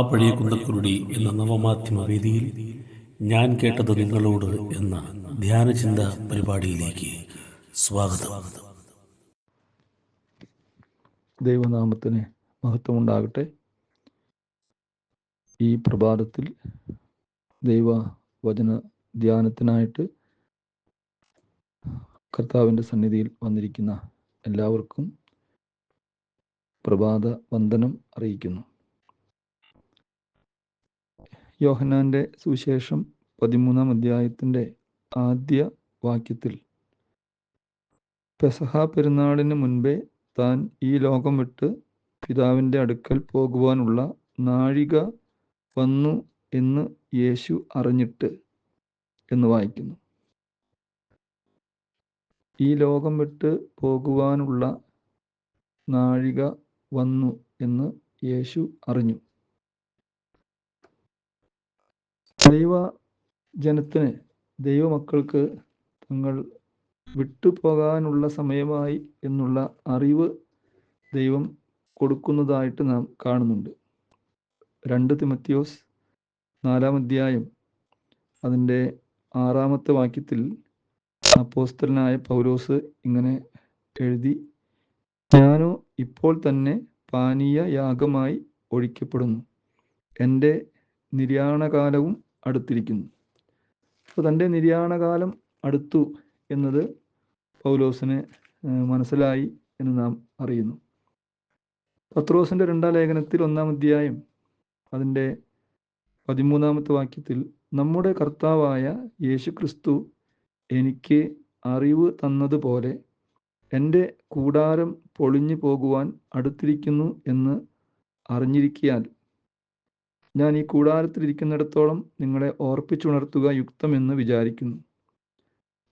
പഴയ കുന്തക്കുരുടി എന്ന നവമാധ്യമ വേദിയിൽ ഞാൻ കേട്ടത് നിങ്ങളോട് എന്ന ധ്യാനചിന്ത പരിപാടിയിലേക്ക് സ്വാഗതം. ദൈവനാമത്തിന് മഹത്വമുണ്ടാകട്ടെ. ഈ പ്രഭാതത്തിൽ ദൈവ വചന ധ്യാനത്തിനായിട്ട് കർത്താവിന്റെ സന്നിധിയിൽ വന്നിരിക്കുന്ന എല്ലാവർക്കും പ്രഭാത വന്ദനം അറിയിക്കുന്നു. യോഹന്നാന്റെ സുവിശേഷം പതിമൂന്നാം അധ്യായത്തിന്റെ ആദ്യ വാക്യത്തിൽ. പെസഹ പെരുന്നാളിന് മുൻപേ താൻ ഈ ലോകം വിട്ട് പിതാവിന്റെ അടുക്കൽ പോകുവാനുള്ള നാഴിക വന്നു എന്ന് യേശു അറിഞ്ഞിട്ട് എന്ന് വായിക്കുന്നു. ഈ ലോകം വിട്ട് പോകുവാനുള്ള നാഴിക വന്നു എന്ന് യേശു അറിഞ്ഞു. ദൈവ ജനത്തിന് ദൈവമക്കൾക്ക് തങ്ങൾ വിട്ടുപോകാനുള്ള സമയമായി എന്നുള്ള അറിവ് ദൈവം കൊടുക്കുന്നതായിട്ട് നാം കാണുന്നുണ്ട്. രണ്ട് തിമത്തിയോസ് നാലാം അധ്യായം അതിന്റെ ആറാമത്തെ വാക്യത്തിൽ അപ്പോസ്തലനായ പൗലോസ് ഇങ്ങനെ എഴുതി ഞാനോ ഇപ്പോൾ തന്നെ പാനീയ യാഗമായി ഒഴിക്കപ്പെടുന്നു. എന്റെ നിര്യാണകാലവും അടുത്തിരിക്കുന്നു. അപ്പോൾ തന്റെ നിര്യാണകാലം അടുത്തു എന്നത് പൗലോസിന് മനസ്സിലായി എന്ന് നാം അറിയുന്നു. പത്രോസിന്റെ രണ്ടാം ലേഖനത്തിൽ ഒന്നാം അധ്യായം അതിന്റെ പതിമൂന്നാമത്തെ വാക്യത്തിൽ നമ്മുടെ കർത്താവായ യേശു ക്രിസ്തു എനിക്ക് അറിവ് തന്നതുപോലെ എന്റെ കൂടാരം പൊളിഞ്ഞു പോകുവാൻ അടുത്തിരിക്കുന്നു എന്ന് അറിഞ്ഞിരിക്കിയാൽ ഞാൻ ഈ കൂടാരത്തിലിരിക്കുന്നിടത്തോളം നിങ്ങളെ ഓർപ്പിച്ചുണർത്തുക യുക്തമെന്ന് വിചാരിക്കുന്നു.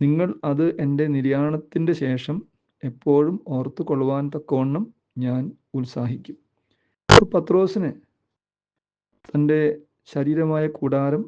നിങ്ങൾ അത് എന്റെ നിര്യാണത്തിന്റെ ശേഷം എപ്പോഴും ഓർത്തു കൊള്ളുവാൻ തക്കവണ്ണം ഞാൻ ഉത്സാഹിക്കും. അപ്പോൾ പത്രോസിന് തന്റെ ശരീരമായ കൂടാരം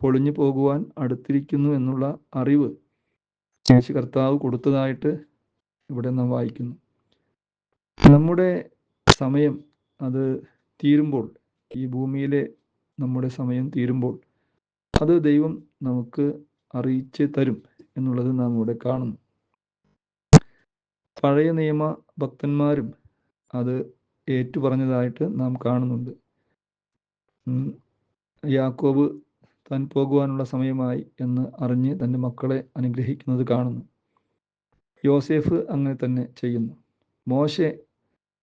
പൊളിഞ്ഞു പോകുവാൻ അടുത്തിരിക്കുന്നു എന്നുള്ള അറിവ് യേശു കർത്താവ് കൊടുത്തതായിട്ട് ഇവിടെ നാം വായിക്കുന്നു. നമ്മുടെ സമയം അത് തീരുമ്പോൾ ഈ ഭൂമിയിലെ നമ്മുടെ സമയം തീരുമ്പോൾ അത് ദൈവം നമുക്ക് അറിയിച്ച് തരും എന്നുള്ളത് നാം ഇവിടെ കാണുന്നു. പഴയ നിയമ ഭക്തന്മാരും അത് ഏറ്റുപറഞ്ഞതായിട്ട് നാം കാണുന്നുണ്ട്. യാക്കോബ് താൻ പോകുവാനുള്ള സമയമായി എന്ന് അറിഞ്ഞ് തന്റെ മക്കളെ അനുഗ്രഹിക്കുന്നത് കാണുന്നു. യോസേഫ് അങ്ങനെ തന്നെ ചെയ്യുന്നു. മോശെ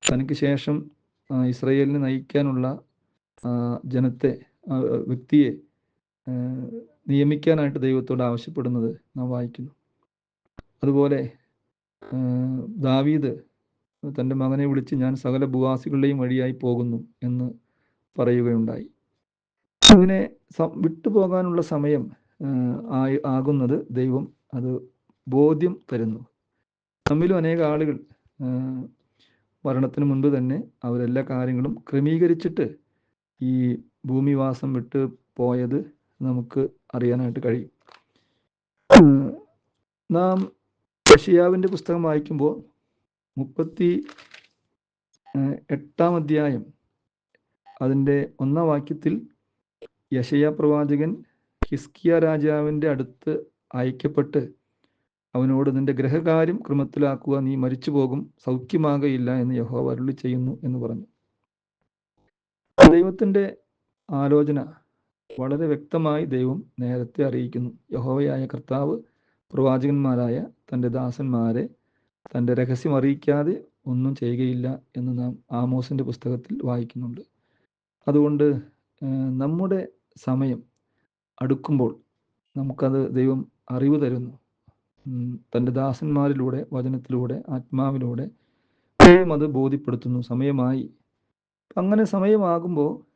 തനിക്ക് ശേഷം ഇസ്രയേലിനെ നയിക്കാനുള്ള ജനത്തെ വ്യക്തിയെ നിയമിക്കാനായിട്ട് ദൈവത്തോട് ആവശ്യപ്പെടുന്നത് നാം വായിക്കുന്നു. അതുപോലെ ദാവീദ് തന്റെ മകനെ വിളിച്ച് ഞാൻ സകല ഭൂവാസികളുടെയും വഴിയായി പോകുന്നു എന്ന് പറയുകയുണ്ടായി. അങ്ങനെ വിട്ടുപോകാനുള്ള സമയം ആയി ആകുന്നത് ദൈവം അത് ബോധ്യം തരുന്നു. നമ്മിലും അനേക ആളുകൾ മരണത്തിന് മുൻപ് തന്നെ അവരെല്ലാ കാര്യങ്ങളും ക്രമീകരിച്ചിട്ട് ഈ ഭൂമിവാസം വിട്ട് പോയത് നമുക്ക് അറിയാനായിട്ട് കഴിയും. നാം യഷിയാവിന്റെ പുസ്തകം വായിക്കുമ്പോൾ മുപ്പത്തി എട്ടാം അധ്യായം അതിന്റെ ഒന്നാം വാക്യത്തിൽ യശയ പ്രവാചകൻ ഹിസ്കിയ രാജാവിന്റെ അടുത്ത് അയക്കപ്പെട്ട് അവനോട് നിന്റെ ഗ്രഹകാര്യം ക്രമത്തിലാക്കുക. നീ മരിച്ചു പോകും സൗഖ്യമാകയില്ല എന്ന് യഹോവ അരുളി ചെയ്യുന്നു എന്ന് പറഞ്ഞു. ദൈവത്തിന്റെ ആലോചന വളരെ വ്യക്തമായി ദൈവം നേരത്തെ അറിയിക്കുന്നു. യഹോവയായ കർത്താവ് പ്രവാചകന്മാരായ തന്റെ ദാസന്മാരെ തന്റെ രഹസ്യം അറിയിക്കാതെ ഒന്നും ചെയ്യുകയില്ല എന്ന് നാം ആമോസിന്റെ പുസ്തകത്തിൽ വായിക്കുന്നുണ്ട്. അതുകൊണ്ട് നമ്മുടെ സമയം അടുക്കുമ്പോൾ നമുക്കത് ദൈവം അറിവ് തരുന്നു. തന്റെ ദാസന്മാരിലൂടെ വചനത്തിലൂടെ ആത്മാവിലൂടെ ദൈവം അത് ബോധ്യപ്പെടുത്തുന്നു. സമയമായി അങ്ങനെ സമയമാകുമ്പോൾ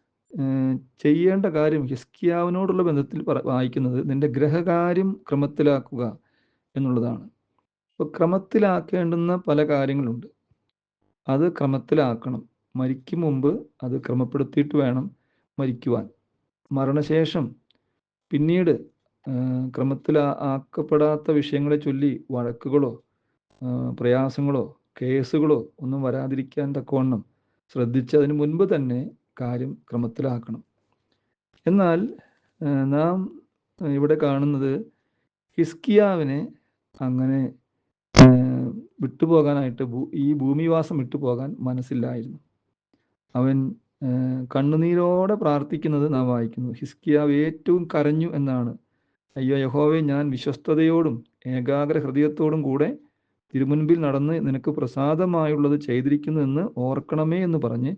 ചെയ്യേണ്ട കാര്യം ഹിസ്കിയാവിനോടുള്ള ബന്ധത്തിൽ വായിക്കുന്നത് നിന്റെ ഗ്രഹകാര്യം ക്രമത്തിലാക്കുക എന്നുള്ളതാണ്. അപ്പോൾ ക്രമത്തിലാക്കേണ്ടുന്ന പല കാര്യങ്ങളുണ്ട്. അത് ക്രമത്തിലാക്കണം. മരിക്കും മുമ്പ് അത് ക്രമപ്പെടുത്തിയിട്ട് വേണം മരിക്കുവാൻ. മരണശേഷം പിന്നീട് ക്രമത്തിൽ ആക്കപ്പെടാത്ത വിഷയങ്ങളെ ചൊല്ലി വഴക്കുകളോ പ്രയാസങ്ങളോ കേസുകളോ ഒന്നും വരാതിരിക്കാൻ തക്കവണ്ണം ശ്രദ്ധിച്ച് അതിന് മുൻപ് തന്നെ കാര്യം ക്രമത്തിലാക്കണം. എന്നാൽ നാം ഇവിടെ കാണുന്നത് ഹിസ്കിയാവിനെ അങ്ങനെ വിട്ടുപോകാനായിട്ട് ഈ ഭൂമിവാസം വിട്ടുപോകാൻ മനസ്സില്ലായിരുന്നു. അവൻ കണ്ണുനീരോടെ പ്രാർത്ഥിക്കുന്നത് നാം വായിക്കുന്നു. ഹിസ്കിയാവ് ഏറ്റവും കരഞ്ഞു എന്നാണ്. അയ്യോ യഹോവെ ഞാൻ വിശ്വസ്തയോടും ഏകാഗ്ര ഹൃദയത്തോടും കൂടെ തിരുമുൻപിൽ നടന്ന് നിനക്ക് പ്രസാദമായുള്ളത് ചെയ്തിരിക്കുന്നു എന്ന് ഓർക്കണമേ എന്ന് പറഞ്ഞ്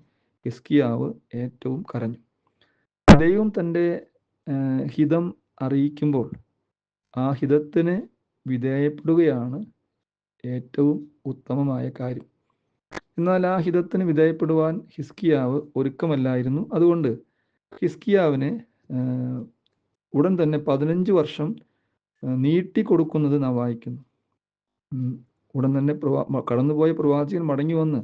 ഹിസ്കിയാവ് ഏറ്റവും കരഞ്ഞു. ദൈവം തന്റെ ഹിതം അറിയിക്കുമ്പോൾ ആ ഹിതത്തിന് വിധേയപ്പെടുകയാണ് ഏറ്റവും ഉത്തമമായ കാര്യം. എന്നാൽ ആ ഹിതത്തിന് വിധേയപ്പെടുവാൻ ഹിസ്കിയാവ് ഒരുക്കമല്ലായിരുന്നു. അതുകൊണ്ട് ഹിസ്കിയാവിന് ഉടൻ തന്നെ പതിനഞ്ച് വർഷം നീട്ടി നീട്ടിക്കൊടുക്കുന്നത് നാം വായിക്കുന്നു. ഉടൻ തന്നെ പ്രവാ കടന്നുപോയ പ്രവാചകൻ മടങ്ങി വന്ന്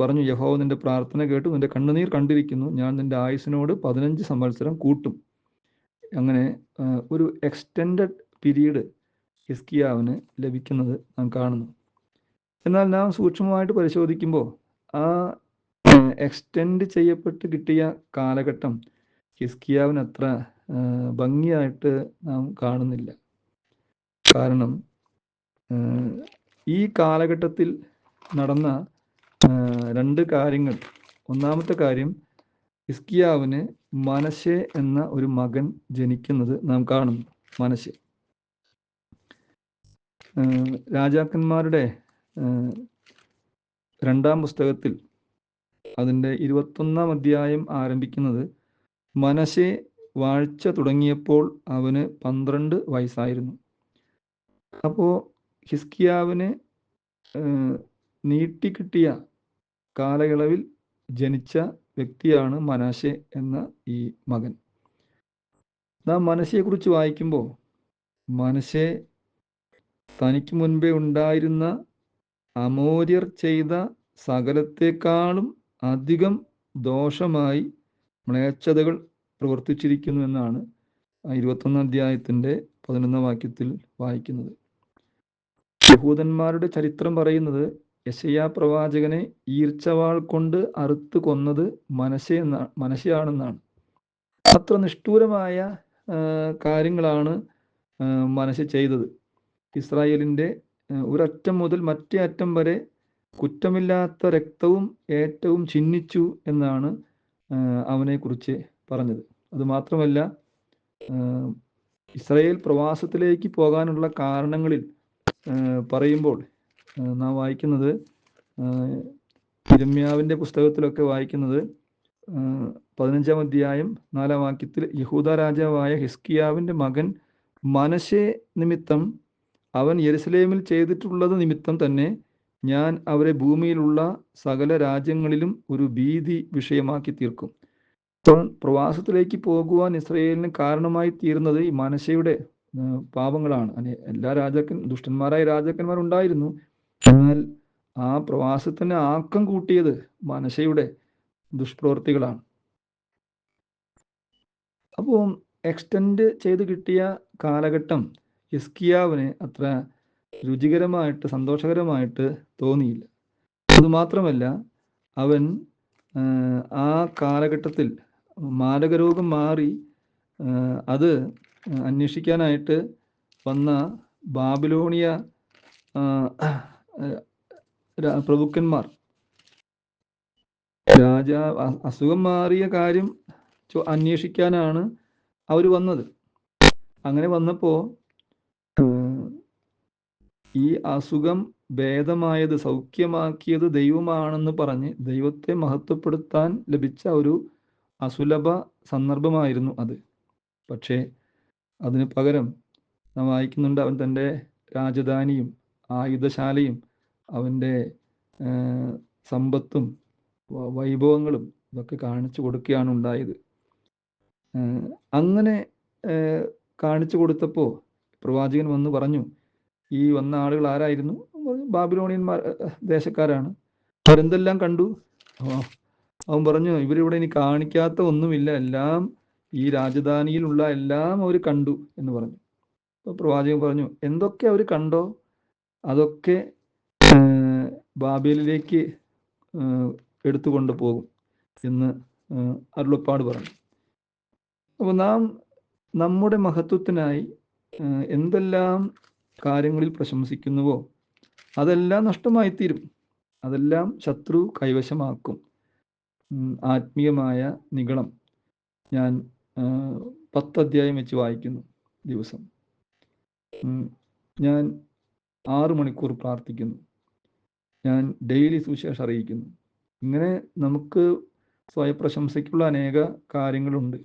പറഞ്ഞു യഹോവ നിന്റെ പ്രാർത്ഥന കേട്ടു നിന്റെ കണ്ണുനീർ കണ്ടിരിക്കുന്നു ഞാൻ നിന്റെ ആയുസിനോട് പതിനഞ്ച് സംവത്സരം കൂട്ടും. അങ്ങനെ ഒരു എക്സ്റ്റെൻഡ് പീരീഡ് ഹിസ്കിയാവിന് ലഭിക്കുന്നത് നാം കാണുന്നു. എന്നാൽ നാം സൂക്ഷ്മമായിട്ട് പരിശോധിക്കുമ്പോൾ ആ എക്സ്റ്റെൻഡ് ചെയ്യപ്പെട്ട് കിട്ടിയ കാലഘട്ടം ഹിസ്കിയാവിന് അത്ര ഭംഗിയായിട്ട് നാം കാണുന്നില്ല. കാരണം ഈ കാലഘട്ടത്തിൽ നടന്ന രണ്ട് കാര്യങ്ങൾ. ഒന്നാമത്തെ കാര്യം ഇസ്കിയാവിന് മനശെ എന്ന ഒരു മകൻ ജനിക്കുന്നത് നാം കാണുന്നു. മനശെ. രാജാക്കന്മാരുടെ രണ്ടാം പുസ്തകത്തിൽ അതിന്റെ ഇരുപത്തൊന്നാം അധ്യായം ആരംഭിക്കുന്നത് മനശെ വാഴ്ച തുടങ്ങിയപ്പോൾ അവന് പന്ത്രണ്ട് വയസ്സായിരുന്നു. അപ്പോൾ ഹിസ്കിയാവിന് നീട്ടിക്കിട്ടിയ കാലയളവിൽ ജനിച്ച വ്യക്തിയാണ് മനാശെ എന്ന ഈ മകൻ. നാം മനശയെക്കുറിച്ച് വായിക്കുമ്പോൾ മനശെ തനിക്ക് മുൻപേ ഉണ്ടായിരുന്ന അമോര്യർ ചെയ്ത സകലത്തെക്കാളും അധികം ദോഷമായി മ്ലേച്ഛതകൾ പ്രവർത്തിച്ചിരിക്കുന്നു എന്നാണ് ഇരുപത്തൊന്നാം അധ്യായത്തിന്റെ പതിനൊന്നാം വാക്യത്തിൽ വായിക്കുന്നത്. യഹൂദന്മാരുടെ ചരിത്രം പറയുന്നത് യശയാ പ്രവാചകനെ ഈർച്ചവാൾ കൊണ്ട് അറുത്ത് കൊന്നത് മനശ എന്ന മനശയാണെന്നാണ്. അത്ര നിഷ്ഠൂരമായ കാര്യങ്ങളാണ് മനസ്സ് ചെയ്തത്. ഇസ്രായേലിന്റെ ഒരറ്റം മുതൽ മറ്റേ അറ്റം വരെ കുറ്റമില്ലാത്ത രക്തവും ഏറ്റവും ചിഹ്നിച്ചു എന്നാണ് അവനെക്കുറിച്ച് പറഞ്ഞത്. അതുമാത്രമല്ല ഇസ്രായേൽ പ്രവാസത്തിലേക്ക് പോകാനുള്ള കാരണങ്ങളിൽ പറയുമ്പോൾ നാം വായിക്കുന്നത് ഇരമ്യാവിന്റെ പുസ്തകത്തിലൊക്കെ വായിക്കുന്നത് പതിനഞ്ചാം അധ്യായം നാലാം വാക്യത്തിൽ യഹൂദ രാജാവായ ഹിസ്കിയാവിന്റെ മകൻ മനശെ നിമിത്തം അവൻ യെരുസലേമിൽ ചെയ്തിട്ടുള്ളത് നിമിത്തം തന്നെ ഞാൻ അവരെ ഭൂമിയിലുള്ള സകല രാജ്യങ്ങളിലും ഒരു ഭീതി വിഷയമാക്കി തീർക്കും. പ്രവാസത്തിലേക്ക് പോകുവാൻ ഇസ്രയേലിന് കാരണമായി തീർന്നത് ഈ മനശയുടെ പാപങ്ങളാണ്. അല്ലെ എല്ലാ രാജാക്കൻ ദുഷ്ടന്മാരായ രാജാക്കന്മാർ ഉണ്ടായിരുന്നു. എന്നാൽ ആ പ്രവാസത്തിന് ആക്കം കൂട്ടിയത് മനശയുടെ ദുഷ്പ്രവൃത്തികളാണ്. അപ്പോൾ എക്സ്റ്റെൻഡ് ചെയ്ത് കിട്ടിയ കാലഘട്ടം ഹിസ്കിയാവിന് അത്ര രുചികരമായിട്ട് സന്തോഷകരമായിട്ട് തോന്നിയില്ല. അതുമാത്രമല്ല അവൻ ആ കാലഘട്ടത്തിൽ മാരകരോഗം മാറി അത് അന്വേഷിക്കാനായിട്ട് വന്ന ബാബിലോണിയ പ്രഭുക്കന്മാർ. രാജാ അസുഖം മാറിയ കാര്യം അന്വേഷിക്കാനാണ് അവർ വന്നത്. അങ്ങനെ വന്നപ്പോൾ ഈ അസുഖം ഭേദമായത് സൗഖ്യമാക്കിയത് ദൈവമാണെന്ന് പറഞ്ഞ് ദൈവത്തെ മഹത്വപ്പെടുത്താൻ ലഭിച്ച ഒരു അസുലഭ സന്ദർഭമായിരുന്നു അത്. പക്ഷേ അതിന് പകരം നാം വായിക്കുന്നുണ്ട് അവൻ തന്റെ രാജധാനിയും ആയുധശാലയും അവന്റെ സമ്പത്തും വൈഭവങ്ങളും ഇതൊക്കെ കാണിച്ചു കൊടുക്കുകയാണ് ഉണ്ടായത്. അങ്ങനെ കാണിച്ചു കൊടുത്തപ്പോൾ പ്രവാചകൻ വന്ന് പറഞ്ഞു ഈ വന്ന ആളുകൾ ആരായിരുന്നു? ബാബിലോണിയന്മാർ ദേശക്കാരാണ്. അവരെന്തെല്ലാം കണ്ടു? അവൻ പറഞ്ഞു ഇവരിവിടെ ഇനി കാണിക്കാത്ത ഒന്നുമില്ല. എല്ലാം ഈ രാജധാനിയിലുള്ള എല്ലാം അവർ കണ്ടു എന്ന് പറഞ്ഞു. അപ്പോൾ പ്രവാചകൻ പറഞ്ഞു എന്തൊക്കെ അവർ കണ്ടോ? അതൊക്കെ ബാബേലിലേക്ക് ആ, എടുത്തുകൊണ്ട് പോകും എന്ന് അരുളപ്പാട് പറഞ്ഞു. അപ്പോൾ നാം നമ്മുടെ മഹത്വത്തിനായി എന്തെല്ലാം കാര്യങ്ങളിൽ പ്രശംസിക്കുന്നുവോ അതെല്ലാം നഷ്ടമായി തീരും അതെല്ലാം ശത്രു കൈവശമാക്കും. ആത്മീയമായ നിഗളം. ഞാൻ പത്ത് അധ്യായം വെച്ച് വായിക്കുന്നു ദിവസം. ഞാൻ ആറു മണിക്കൂർ പ്രാർത്ഥിക്കുന്നു. ഞാൻ ഡെയിലി സുവിശേഷം അറിയിക്കുന്നു. ഇങ്ങനെ നമുക്ക് സ്വയപ്രശംസയ്ക്കുള്ള അനേക കാര്യങ്ങളുണ്ട്.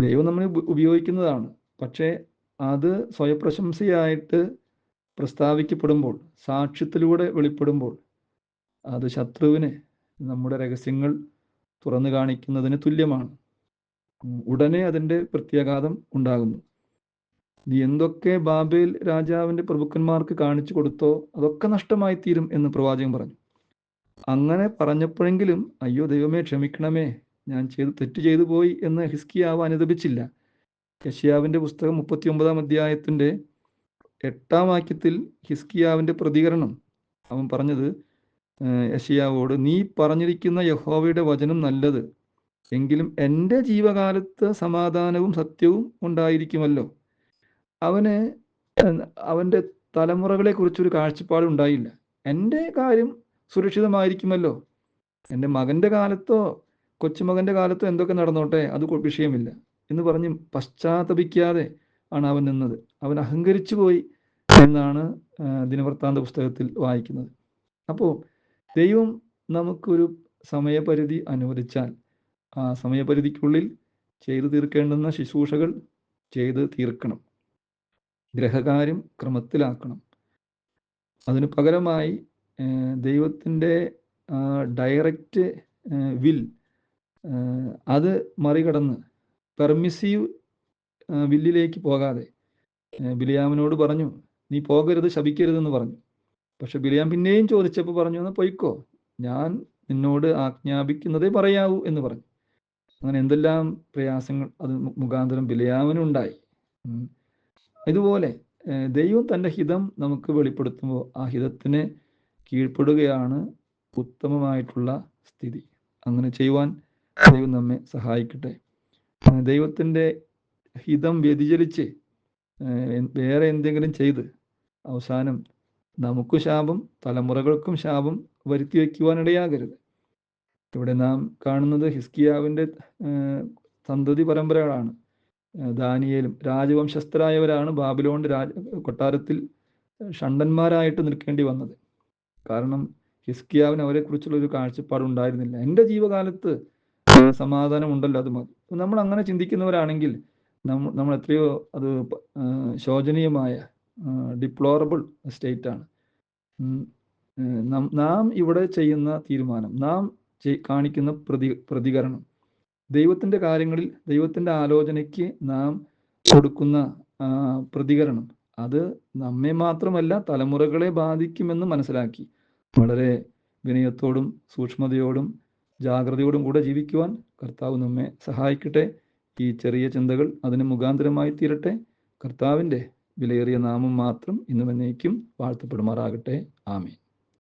ദൈവം നമ്മൾ ഉപയോഗിക്കുന്നതാണ്. പക്ഷേ അത് സ്വയപ്രശംസയായിട്ട് പ്രസ്താവിക്കപ്പെടുമ്പോൾ സാക്ഷ്യത്തിലൂടെ വെളിപ്പെടുമ്പോൾ അത് ശത്രുവിനെ നമ്മുടെ രഹസ്യങ്ങൾ തുറന്നു കാണിക്കുന്നതിന് തുല്യമാണ്. ഉടനെ അതിന്റെ പ്രത്യാഘാതം ഉണ്ടാകുന്നു. നീ എന്തൊക്കെ ബാബേൽ രാജാവിന്റെ പ്രഭുക്കന്മാർക്ക് കാണിച്ചു കൊടുത്തോ അതൊക്കെ നഷ്ടമായി തീരും എന്ന് പ്രവാചകൻ പറഞ്ഞു. അങ്ങനെ പറഞ്ഞപ്പോഴെങ്കിലും അയ്യോ ദൈവമേ ക്ഷമിക്കണമേ ഞാൻ ചെയ്ത് തെറ്റ് ചെയ്തു പോയി എന്ന് ഹിസ്കിയാവ് അനുദപിച്ചില്ല. യഷ്യാവിന്റെ പുസ്തകം മുപ്പത്തി ഒമ്പതാം അധ്യായത്തിന്റെ എട്ടാം വാക്യത്തിൽ ഹിസ്കിയാവിന്റെ പ്രതികരണം. അവൻ പറഞ്ഞത് യഷിയാവോട് നീ പറഞ്ഞിരിക്കുന്ന യഹോവയുടെ വചനം നല്ലത്. എങ്കിലും എന്റെ ജീവകാലത്ത് സമാധാനവും സത്യവും ഉണ്ടായിരിക്കുമല്ലോ. അവന് അവന്റെ തലമുറകളെ കുറിച്ചൊരു കാഴ്ചപ്പാട് ഉണ്ടായില്ല. എന്റെ കാര്യം സുരക്ഷിതമായിരിക്കുമല്ലോ. എന്റെ മകന്റെ കാലത്തോ കൊച്ചുമകന്റെ കാലത്തോ എന്തൊക്കെ നടന്നോട്ടെ അത് വിഷയമില്ല. എന്ന് പറഞ്ഞ് പശ്ചാത്തപിക്കാതെ ആണ് അവൻ നിന്നത്. അവൻ അഹങ്കരിച്ചു പോയി എന്നാണ് ദിനവൃത്താന്ത പുസ്തകത്തിൽ വായിക്കുന്നത്. അപ്പോൾ ദൈവം നമുക്കൊരു സമയപരിധി അനുവദിച്ചാൽ ആ സമയപരിധിക്കുള്ളിൽ ചെയ്തു തീർക്കേണ്ടുന്ന ശുശ്രൂഷകൾ ചെയ്ത് തീർക്കണം. ഗ്രഹകാര്യം ക്രമത്തിലാക്കണം. അതിനു പകരമായി ദൈവത്തിന്റെ ഡയറക്റ്റ് വിൽ അത് മറികടന്ന് പെർമിസീവ് വില്ലിലേക്ക് പോകാതെ ബിലിയാമിനോട് പറഞ്ഞു നീ പോകരുത് ശപിക്കരുതെന്ന് പറഞ്ഞു. പക്ഷെ ബിലിയാം പിന്നെയും ചോദിച്ചപ്പോൾ പറഞ്ഞു എന്നാൽ പൊയ്ക്കോ ഞാൻ നിന്നോട് ആജ്ഞാപിക്കുന്നതേ പറയാവൂ എന്ന് പറഞ്ഞു. അങ്ങനെ എന്തെല്ലാം പ്രയാസങ്ങൾ അത് മുഖാന്തരം വിലയാവനുണ്ടായി ഇതുപോലെ ദൈവം തന്റെ ഹിതം നമുക്ക് വെളിപ്പെടുത്തുമ്പോൾ ആ ഹിതത്തിന് കീഴ്പ്പെടുകയാണ് ഉത്തമമായിട്ടുള്ള സ്ഥിതി. അങ്ങനെ ചെയ്യുവാൻ ദൈവം നമ്മെ സഹായിക്കട്ടെ. ദൈവത്തിന്റെ ഹിതം വ്യതിചലിച്ച് വേറെ എന്തെങ്കിലും ചെയ്ത് അവസാനം നമുക്ക് ശാപം തലമുറകൾക്കും ശാപം വരുത്തി വയ്ക്കുവാനിടയാകരുത് ഇവിടെ നാം കാണുന്നത് ഹിസ്കിയാവിന്റെ സന്തതി പരമ്പരകളാണ്. ദാനിയേലും രാജവംശസ്ഥരായവരാണ് ബാബിലോണിന്റെ രാജ കൊട്ടാരത്തിൽ ഷണ്ടന്മാരായിട്ട് നിൽക്കേണ്ടി വന്നത്. കാരണം ഹിസ്കിയാവിന് അവരെക്കുറിച്ചുള്ള ഒരു കാഴ്ചപ്പാട് ഉണ്ടായിരുന്നില്ല. എന്റെ ജീവകാലത്ത് സമാധാനം ഉണ്ടല്ലോ അത് മതി. നമ്മൾ അങ്ങനെ ചിന്തിക്കുന്നവരാണെങ്കിൽ നമ്മ നമ്മൾ എത്രയോ അത് ശോചനീയമായ ഡിപ്ലോറബിൾ സ്റ്റേറ്റ് ആണ്. ഉം. ഏഹ് നം- ഇവിടെ ചെയ്യുന്ന തീരുമാനം നാം കാണിക്കുന്ന പ്രതി പ്രതികരണം. ദൈവത്തിന്റെ കാര്യങ്ങളിൽ ദൈവത്തിന്റെ ആലോചനയ്ക്ക് നാം കൊടുക്കുന്ന പ്രതികരണം. അത് നമ്മെ മാത്രമല്ല തലമുറകളെ ബാധിക്കുമെന്ന് മനസ്സിലാക്കി. വളരെ വിനയത്തോടും സൂക്ഷ്മതയോടും ജാഗ്രതയോടും കൂടെ ജീവിക്കുവാൻ കർത്താവ് നമ്മെ സഹായിക്കട്ടെ. ഈ ചെറിയ ചിന്തകൾ അതിന് മുഖാന്തരമായി തീരട്ടെ. കർത്താവിന്റെ വിലയേറിയ നാമം മാത്രം ഇന്നും എന്നേക്കും വാഴ്ത്തപ്പെടുമാറാകട്ടെ. ആമീൻ.